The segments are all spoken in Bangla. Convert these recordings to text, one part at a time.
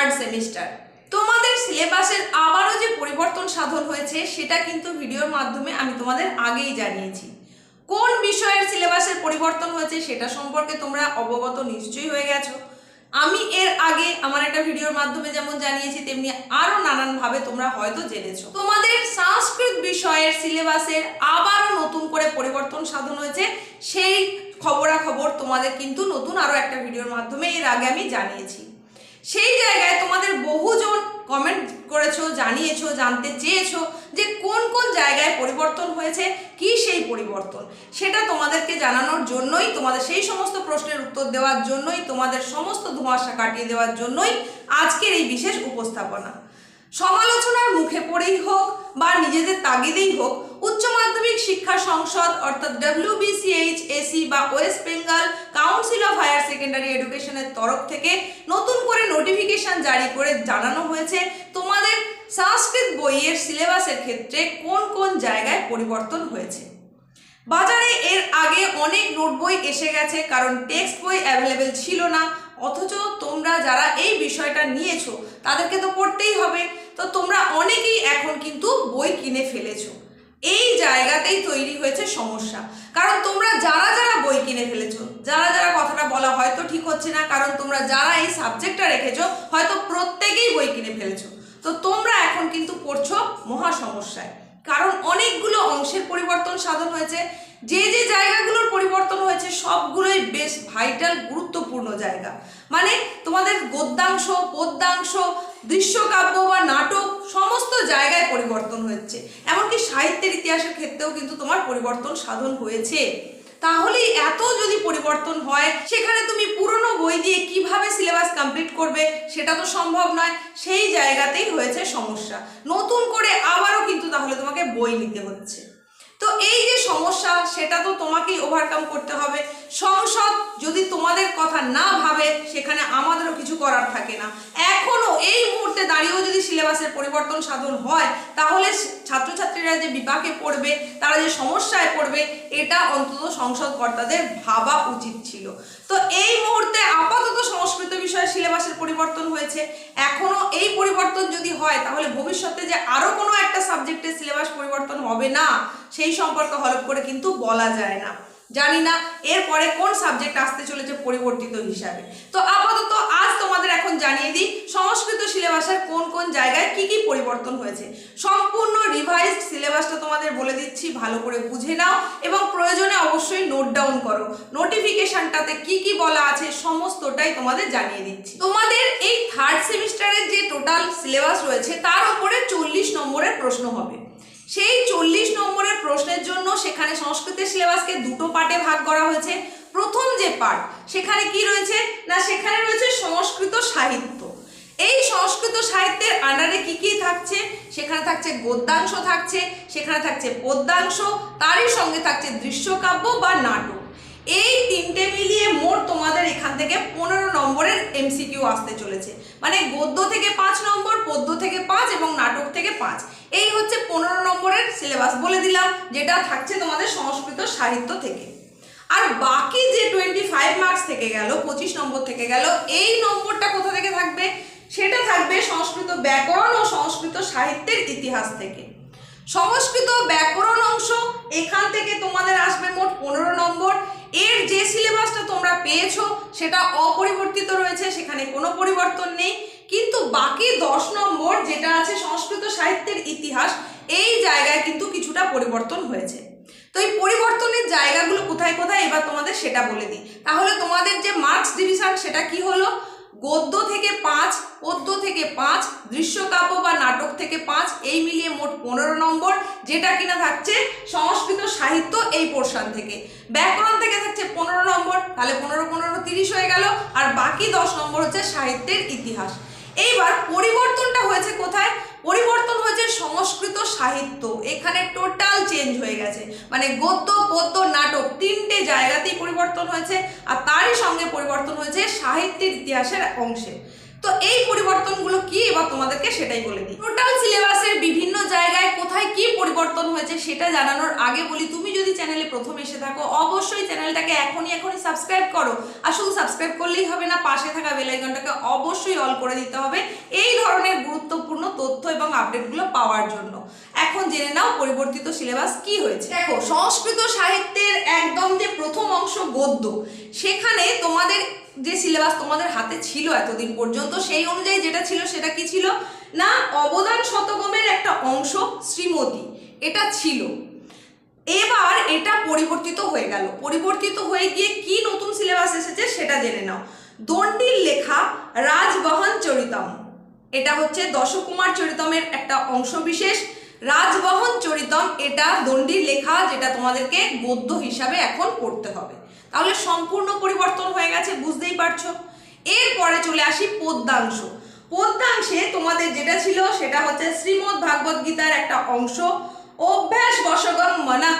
থার্ড সেমিস্টার তোমাদের সিলেবাসের আবারও যে পরিবর্তন সাধন হয়েছে, সেটা কিন্তু ভিডিওর মাধ্যমে আমি তোমাদের আগেই জানিয়েছি। কোন বিষয়ের সিলেবাসের পরিবর্তন হয়েছে, সেটা সম্পর্কে তোমরা অবগত নিশ্চয়ই হয়ে গেছো। আমি এর আগে আমার একটা ভিডিওর মাধ্যমে যেমন জানিয়েছি, তেমনি আরও নানানভাবে তোমরা হয়তো জেনেছো। তোমাদের সংস্কৃত বিষয়ের সিলেবাসের আবারও নতুন করে পরিবর্তন সাধন হয়েছে, সেই খবরাখবর তোমাদের কিন্তু নতুন আরও একটা ভিডিওর মাধ্যমে এর আগে আমি জানিয়েছি। সেই জায়গায় তোমাদের বহুজন কমেন্ট করেছ, জানিয়েছো, জানতে চেয়েছো যে কোন কোন জায়গায় পরিবর্তন হয়েছে, কি সেই পরিবর্তন? সেটা তোমাদেরকে জানানোর জন্যই, তোমাদের সেই সমস্ত প্রশ্নের উত্তর দেওয়ার জন্যই, তোমাদের সমস্ত ধোঁয়াশা কাটিয়ে দেওয়ার জন্যই আজকের এই বিশেষ উপস্থাপনা। সমালোচনার মুখে পড়েই হোক বা নিজেদের তাগিদেই হোক, উচ্চ মাধ্যমিক শিক্ষা সংসদ, অর্থাৎ ডাব্লিউবিসিএইচ এসি বা West Bengal Council of Higher Secondary এডুকেশনের তরফ থেকে নতুন করে নোটিফিকেশন জারি করে জানানো হয়েছে, তোমাদের সংস্কৃত বইয়ের সিলেবাসের ক্ষেত্রে কোন কোন জায়গায় পরিবর্তন হয়েছে? বাজারে এর আগে অনেক নোট বই এসে গেছে, কারণ টেক্সট বই অ্যাভেলেবেল ছিল না, অথচ তোমরা যারা এই বিষয়টা নিয়েছো, তাদেরকে তো পড়তেই হবে। তো তোমরা অনেকেই এখন কিন্তু বই কিনে ফেলেছো। এই জায়গাতেই তৈরি হয়েছে সমস্যা। কারণ তোমরা যারা যারা বই কিনে ফেলেছো, যারা যারা কথাটা বলা হয়তো ঠিক হচ্ছে না, কারণ তোমরা যারা এই সাবজেক্টটা রেখেছো, হয়তো প্রত্যেকেই বই কিনে ফেলেছো। তো তোমরা এখন কিন্তু পড়ছো মহা সমস্যায়। কারণ অনেকগুলো অংশের পরিবর্তন সাধন হয়েছে। যে যে জায়গাগুলোর পরিবর্তন হয়েছে, সবগুলোই বেশ ভাইটাল গুরুত্বপূর্ণ জায়গা। মানে তোমাদের গদ্যাংশ, পদ্যাংশ দৃশ্যকাব্য বা নাটক সমস্ত জায়গায় পরিবর্তন হয়েছে। এমনকি সাহিত্যের ইতিহাসের ক্ষেত্রেও কিন্তু তোমার পরিবর্তন সাধন হয়েছে। তাহলে এত যদি পরিবর্তন হয়, সেখানে তুমি পুরনো বই দিয়ে কীভাবে সিলেবাস কমপ্লিট করবে সেটা তো সম্ভব নয়। সেই জায়গাতেই হয়েছে সমস্যা। নতুন করে আবারও কিন্তু তাহলে তোমাকে বই নিতে হচ্ছে। তো এই যে সমস্যা, সেটা তো তোমাকেই ওভারকাম করতে হবে। সংসদ যদি তোমাদের কথা না ভাবে, সেখানে আমাদেরও কিছু করার থাকে না। এখনও এই মুহূর্তে দাঁড়িয়েও যদি সিলেবাসের পরিবর্তন সাধন হয়, তাহলে ছাত্রছাত্রীরা যে বিপাকে পড়বে, তারা যে সমস্যায় পড়বে, এটা অন্তত সংসদ কর্তাদের ভাবা উচিত ছিল। তো এই মুহূর্তে আপাতত সংস্কৃত বিষয়ে সিলেবাসের পরিবর্তন হয়েছে। এখনও এই পরিবর্তন যদি হয়, তাহলে ভবিষ্যতে যে আরও কোনো একটা সাবজেক্টের সিলেবাস পরিবর্তন হবে না। সেই সম্পর্কে হলফ করে কিন্তু বলা যায় না। জানি না এরপরে কোন সাবজেক্ট আসতে চলেছে পরিবর্তিত হিসাবে। তো আপাতত আজ তোমাদের এখন জানিয়ে দিই, সংস্কৃত সিলেবাসের কোন কোন জায়গায় কি কি পরিবর্তন হয়েছে। সম্পূর্ণ রিভাইজড সিলেবাসটা তোমাদের বলে দিচ্ছি, ভালো করে বুঝে নাও এবং প্রয়োজনে অবশ্যই নোট ডাউন করো। নোটিফিকেশনটাতে কি কি বলা আছে সমস্তটাই তোমাদের জানিয়ে দিচ্ছি। তোমাদের এই থার্ড সেমিস্টারের যে টোটাল সিলেবাস রয়েছে, তার উপরে চল্লিশ নম্বরের প্রশ্ন হবে। সেই চল্লিশ নম্বরের প্রশ্নের জন্য সেখানে সংস্কৃতের সিলেবাসকে দুটো পার্টে ভাগ করা হয়েছে। প্রথম যে পার্ট, সেখানে কি রয়েছে? না, সেখানে রয়েছে সংস্কৃত সাহিত্য। এই সংস্কৃত সাহিত্যের আন্ডারে কি কি থাকছে? সেখানে থাকছে গদ্যাংশ থাকছে, সেখানে থাকছে পদ্যাংশ, তারই সঙ্গে থাকছে দৃশ্যকাব্য বা নাটক। এই তিনটে মিলিয়ে মোট তোমাদের এখান থেকে পনেরো নম্বরের এমসিকিউ আসতে চলেছে। মানে গদ্য থেকে পাঁচ নম্বর, পদ্য থেকে পাঁচ এবং নাটক থেকে পাঁচ। এই হচ্ছে পনেরো নম্বরের সিলেবাস বলে দিলাম, যেটা থাকছে তোমাদের সংস্কৃত সাহিত্য থেকে। আর বাকি যে টোয়েন্টি ফাইভ মার্কস থেকে গেল, পঁচিশ নম্বর থেকে গেল, এই নম্বরটা কোথা থেকে থাকবে? সেটা থাকবে সংস্কৃত ব্যাকরণ ও সংস্কৃত সাহিত্যের ইতিহাস থেকে। সংস্কৃত ব্যাকরণ অংশ এখান থেকে তোমাদের আসবে মোট পনেরো নম্বর এর যে সিলেবাসটা তোমরা পেয়েছ, সেটা অপরিবর্তিত রয়েছে, সেখানে কোনো পরিবর্তন নেই। কিন্তু বাকি দশ নম্বর যেটা আছে সংস্কৃত সাহিত্যের ইতিহাস, এই জায়গায় কিন্তু কিছুটা পরিবর্তন হয়েছে। তো এই পরিবর্তনের জায়গাগুলো কোথায় কোথায়, এবার তোমাদের সেটা বলে দিই। তাহলে তোমাদের যে মার্কস ডিভিশন সেটা কি হলো? গদ্য থেকে পাঁচ, পদ্য থেকে পাঁচ দৃশ্যকাব্য বা নাটক থেকে পাঁচ, এই মিলিয়ে মোট পনেরো নম্বর, যেটা কিনা থাকছে সংস্কৃত সাহিত্য এই পোর্শন থেকে। ব্যাকরণ থেকে থাকছে তাহলে পনেরো পনেরো তিরিশ হয়ে গেল, আর বাকি দশ নম্বর হচ্ছে সাহিত্যের ইতিহাস। এইবার পরিবর্তনটা হয়েছে কোথায়? পরিবর্তন হয়েছে সংস্কৃত সাহিত্য। এখানে টোটাল চেঞ্জ হয়ে গেছে। মানে গদ্য, পদ্য, নাটক তিনটে জায়গাতেই পরিবর্তন হয়েছে, আর তারই সঙ্গে পরিবর্তন হয়েছে সাহিত্যের ইতিহাসের অংশে। তো এই পরিবর্তনগুলো কি এবার তোমাদেরকে সেটাই বলে দিই। টোটাল সিলেবাসের বিভিন্ন জায়গায় কোথায় কি পরিবর্তন হয়েছে সেটা জানানোর আগে বলি, তুমি যদি চ্যানেলে প্রথম এসে থাকো, অবশ্যই চ্যানেলটাকে এখনই এখনই সাবস্ক্রাইব করো। আর শুধু সাবস্ক্রাইব করলেই হবে না, পাশে থাকা বেল আইকনটাকে অবশ্যই অল করে দিতে হবে এই ধরনের গুরুত্বপূর্ণ তথ্য এবং আপডেটগুলো পাওয়ার জন্য। এখন জেনে নাও পরিবর্তিত সিলেবাস কি হয়েছে। দেখো, সংস্কৃত সাহিত্যের একদম যে প্রথম অংশ গদ্য, সেখানে তোমাদের যে সিলেবাস তোমাদের হাতে ছিল এতদিন পর্যন্ত, সেই অনুযায়ী যেটা ছিল সেটা কি ছিল? না, অবদান শতকমের একটা অংশ শ্রীমতী, এটা ছিল। এবার এটা পরিবর্তিত হয়ে গেল। পরিবর্তিত হয়ে গিয়ে কি নতুন সিলেবাস এসেছে সেটা জেনে নাও। দণ্ডির লেখা রাজবহন চরিতম। এটা হচ্ছে দশকুমার চরিতমের একটা অংশ বিশেষ। রাজবহন চরিতম, এটা দণ্ডির লেখা যেটা তোমাদেরকে গদ্য হিসাবে এখন পড়তে হবে। তাহলে সম্পূর্ণ পরিবর্তন হয়ে গেছে, বুঝতেই পারছ? এরপরে চলে আসি পদ্যাংশ পদ্যাংশে তোমাদের যেটা ছিল সেটা হচ্ছে শ্রীমদ্ ভাগবত গীতার একটা অংশ অভ্যাস বশগম মানা।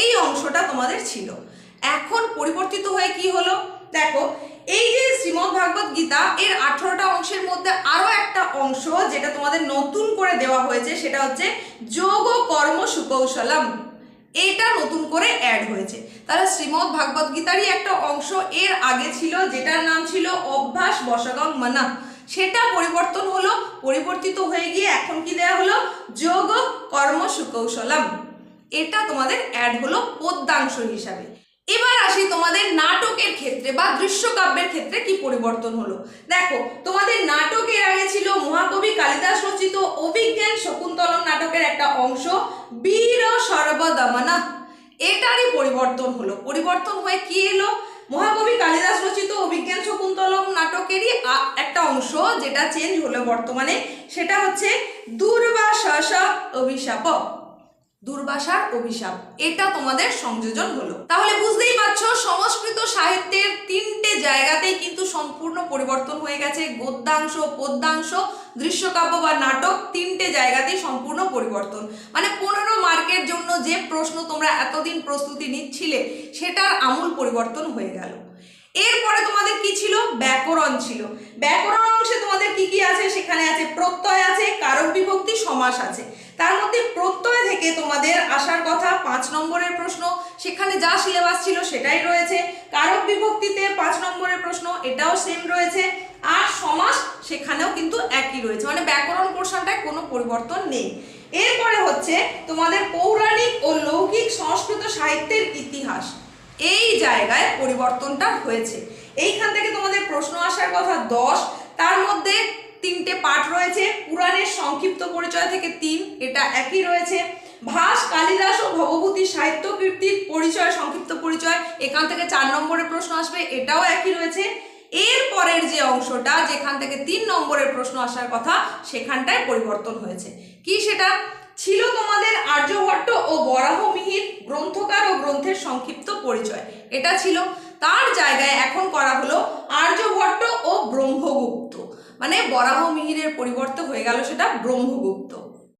এই অংশটা তোমাদের ছিল। এখন পরিবর্তিত হয়ে কি হলো? দেখো, এই যে শ্রীমদ্ ভাগবত গীতা, এর আঠারোটা অংশের মধ্যে আরও একটা অংশ যেটা তোমাদের নতুন করে দেওয়া হয়েছে, সেটা হচ্ছে যোগ কর্ম সুকৌশলম। এটা নতুন করে অ্যাড হয়েছে। তাহলে শ্রীমদ্ ভাগবত গীতারই একটা অংশ, এর আগে ছিল, যেটার নাম ছিল অভ্যাস বশগম মানা সেটা পরিবর্তন হলো, পরিবর্তিত হয়ে গিয়ে এখন কি দেয়া হলো? যোগ কর্ম সুকৌশলম। এটা তোমাদের অ্যাড হলো পদ্যাংশ হিসাবে। এবার আসি তোমাদের নাটকের ক্ষেত্রে বা দৃশ্যকাব্যের ক্ষেত্রে কি পরিবর্তন হলো। দেখো, তোমাদের নাটকের আগে ছিল মহাকবি কালিদাস রচিত অভিজ্ঞান শকুন্তলম নাটকের একটা অংশ, বীর সর্বদমনা। এটারই পরিবর্তন হলো। পরিবর্তন হয়ে কি এলো? মহাকবি কালিদাস রচিত অভিজ্ঞান শকুন্তলম নাটকেরই একটা অংশ, যেটা চেঞ্জ হলো বর্তমানে। সেটা হচ্ছে দুর্বাসস অভিশাপ দুর্বাসার অভিশাপ। এটা তোমাদের সংযোজন হলো। তাহলে বুঝতেই পারছ, সংস্কৃত সাহিত্যের তিনটে জায়গাতেই কিন্তু সম্পূর্ণ পরিবর্তন হয়ে গেছে। গদ্যাংশ, পদ্যাংশ, দৃশ্যকাব্য বা নাটক তিনটে জায়গাতেই সম্পূর্ণ পরিবর্তন। মানে পনেরো মার্কের জন্য যে প্রশ্ন তোমরা এতদিন প্রস্তুতি নিচ্ছিলে, সেটার আমূল পরিবর্তন হয়ে গেল। এরপরে তোমাদের কি ছিল? ব্যাকরণ ছিল। ব্যাকরণ অংশে তোমাদের কি কি আছে? সেখানে আছে প্রত্যয় সমাস আছে। তার মধ্যে প্রত্যয় থেকে তোমাদের আসার কথা পাঁচ নম্বরের প্রশ্ন, সেখানে যা সিলেবাস ছিল সেটাই রয়েছে। কারক বিভক্তিতে পাঁচ নম্বরের প্রশ্ন, এটাও সেম রয়েছে। আর সমাস, সেখানেও কিন্তু একই রয়েছে। মানে ব্যাকরণ পোর্শনটায় কোনো পরিবর্তন নেই। এরপরে হচ্ছে তোমাদের পৌরাণিক ও লৌকিক সংস্কৃত সাহিত্যের ইতিহাস। এই জায়গায় পরিবর্তনটা হয়েছে। এইখান থেকে তোমাদের প্রশ্ন আসার কথা দশ, তার মধ্যে তিনটে পাঠ রয়েছে, পুরাণের সংক্ষিপ্ত পরিচয় থেকে তিন, এটা একই রয়েছে। ভাস, কালিদাস ও ভগবতী সাহিত্য কীর্তির পরিচয়, সংক্ষিপ্ত পরিচয়, এখান থেকে চার নম্বরের প্রশ্ন আসবে, এটাও একই রয়েছে। এর পরের যে অংশটা, যেখান থেকে তিন নম্বরের প্রশ্ন আসার কথা, সেখানটায় পরিবর্তন হয়েছে। কি সেটা? ছিল তোমাদের আর্যভট্ট ও বরাহমিহির গ্রন্থকার ও গ্রন্থের সংক্ষিপ্ত পরিচয়। এটা ছিল, তার জায়গায় এখন করা হলো আর্যভট্ট ও ব্রহ্মগুপ্ত। মানে বরাহ মিহিরের পরিবর্তে হয়ে গেল সেটা ব্রহ্মগুপ্ত।